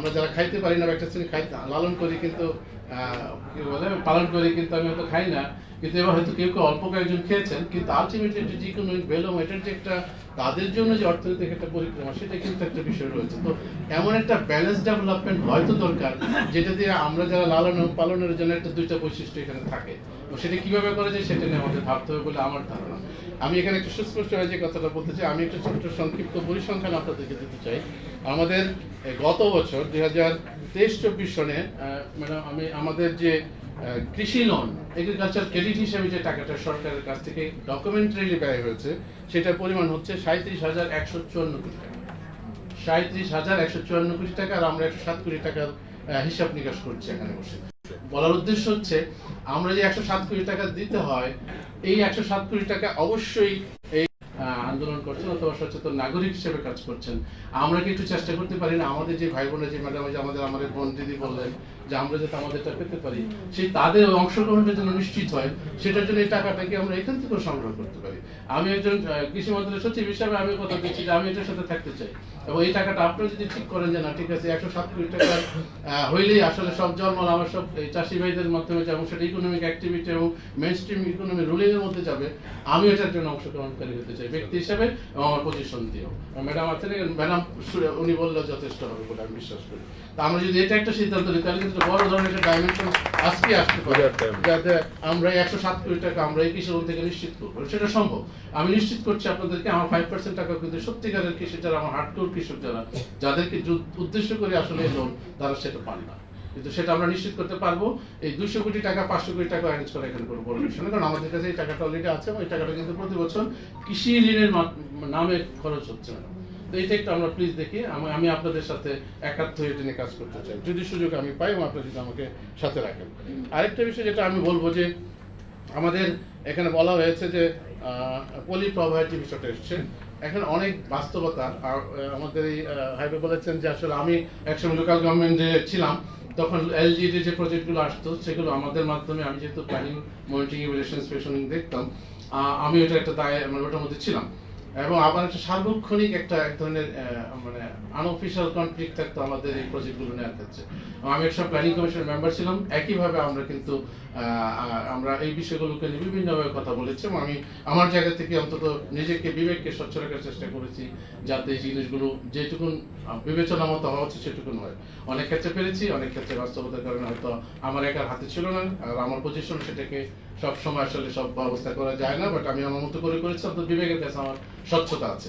আমরা যারা খাইতে পারি না একটা শ্রেণি খাই লালন করি কিন্তু কি বলে, পালন করি কিন্তু আমি হয়তো খাই না। কিন্তু এবার হয়তো কেউ কেউ অল্প কয়েকজন খেয়েছেন, কিন্তু আলটিমেটলি যে ইকোনমিক ভ্যালু এটার যে একটা তাদের জন্য যে অর্থনৈতিক একটা পরিক্রমা, সেটা কিন্তু একটা বিষয় রয়েছে। তো এমন একটা ব্যালেন্স ডেভেলপমেন্ট হয়তো দরকার, যেটা দিয়ে আমরা যারা লালন পালনের জন্য একটা দুইটা বৈশিষ্ট্য এখানে থাকে। তো সেটা কীভাবে করা যায় সেটা নিয়ে আমাদের ভাবতে হবে বলে আমার ধারণা। আমি এখানে একটু সুস্পষ্ট হয়ে যে কথাটা বলতে চাই, আমি একটা ছোট্ট সংক্ষিপ্ত পরিসংখ্যান আপনাদেরকে দিতে চাই। আমাদের গত বছর দুই হাজার তেইশ চব্বিশ সনে মানে আমি আমাদের যে কৃষি লোন এগ্রিকালচার ক্রেডিট হিসেবে যে টাকাটা সরকারের কাছ থেকে ডকুমেন্টারিলি ব্যয় হয়েছে, সেটার পরিমাণ হচ্ছে সাঁত্রিশ হাজার একশো চুয়ান্ন কোটি টাকা। সাঁত্রিশ হাজার একশো চুয়ান্ন কোটি টাকা, আর আমরা একশো সাত কোটি টাকার হিসাব নিকাশ করছি এখানে বসে। বলার উদ্দেশ্য হচ্ছে, আমরা যে একশো সাত কোটি টাকা দিতে হয়, এই একশো সাত কোটি টাকা অবশ্যই এই আন্দোলন করছেন অথবা সচেতন নাগরিক হিসেবে কাজ করছেন। আমরা কি একটু চেষ্টা করতে পারি না? আমাদের যে ভাই বোনের যে ম্যাডাম যে আমাদের আমাদের বোন দিদি বললেন যে আমরা যাতে আমাদেরটা পেতে পারি, সেই তাদের অংশগ্রহণের জন্য নিশ্চিত হয়। সেটার জন্য এই টাকাটাকে আমরা এখান থেকেও সংগ্রহ করতে পারি? আমি একজন কৃষি মন্ত্রণালয়ের সচিব হিসাবে আমি কথা দিচ্ছি যে আমি এটার সাথে থাকতে চাই। এবং এই টাকাটা আপনারা যদি ঠিক করেন যে না, ঠিক আছে, একশো সাত কোটি টাকা হইলেই আসলে সব জন্মল আমার সব এই চাষি ভাইদের মাধ্যমে যাব সেটা ইকোনমিক অ্যাক্টিভিটি এবং মেন স্ট্রিম ইকোনমি রুলিং এর মধ্যে যাবে আমি এটার জন্য অংশগ্রহণকারী হতে চাই। ব্যক্তি হিসেবে এবং আমার পজিশন দিয়েও। ম্যাডাম আছেন ম্যাডাম উনি বললে যথেষ্ট হবে বলে আমি বিশ্বাস করি। তা আমরা যদি এটা একটা সিদ্ধান্ত নিই তাহলে কিন্তু বড় ধরনের একটা ডাইমেনশন আজকে আসতে পারে। যাতে আমরা একশো সাত কোটি টাকা আমরা এই কৃষি থেকে নিশ্চিত করব। সেটা সম্ভব। আমি নিশ্চিত করছি আপনাদেরকে আমার ফাইভ পার্সেন্ট টাকা কিন্তু সত্যিকারের কৃষি যারা আমার হার্ডকোর কৃষক যারা যাদেরকে উদ্দেশ্য করে আসলে লোন তারা সেটা পান না। কিন্তু সেটা আমরা নিশ্চিত করতে পারব, এই দুশো কোটি টাকা, পাঁচশো কোটি টাকা অ্যারেঞ্জ করা এখানে কোনো বড় বিষয় কারণ আমাদের কাছে এই টাকাটা অলরেডি আছে এবং এই টাকাটা কিন্তু প্রতি বছর কৃষি ঋণের নামে খরচ হচ্ছে না তো এইটা একটু আমরা প্লিজ দেখি। আমি- আপনাদের সাথে একাত্ম এটা নিয়ে কাজ করতে চাই। যদি সুযোগ আমি পাই এবং আপনারা যদি আমাকে সাথে রাখেন। আরেকটা বিষয় যেটা আমি বলব যে, আমাদের এখানে বলা হয়েছে যে পলি যে বিষয়টা এসছে। এখন অনেক বাস্তবতা আমাদের এই হাইবে বলেছেন যে আসলে আমি একসময় লোকাল গভর্নমেন্টে ছিলাম তখন এলজিডি যে প্রজেক্টগুলো আসতো, সেগুলো আমাদের মাধ্যমে আমি যেহেতু প্ল্যানিং মনিটরিং ইভ্যালুয়েশন স্পেশনিং দেখতাম আমি ওটা একটা দায় মানে ওটার মধ্যে ছিলাম। এবং আবার একটা সার্বক্ষণিক একটা এক ধরনের মানে আনঅফিসিয়াল কনফ্লিক্ট থাকতো আমাদের এই প্রজেক্টগুলো নেওয়ার ক্ষেত্রে। আমি একসময় প্ল্যানিং কমিশনের মেম্বার ছিলাম, একইভাবে আমরা কিন্তু আমরা এই বিষয়গুলোকে নিয়ে বিভিন্নভাবে কথা বলেছি এবং আমি আমার জায়গা থেকে অন্তত নিজেকে বিবেককে স্বচ্ছ রাখার চেষ্টা করেছি যাতে এই জিনিসগুলো যেটুকুন বিবেচনা মতো হওয়া উচিত সেটুকুন হয় অনেক ক্ষেত্রে পেরেছি, অনেক ক্ষেত্রে বাস্তবতার কারণে হয়তো আমার একার হাতে ছিল না, আর আমার পজিশন সেটাকে সব সময় আসলে সব ব্যবস্থা করা যায় না বাট আমি আমার মতো করে করেছি, অন্তত বিবেকের কাছে আমার স্বচ্ছতা আছে।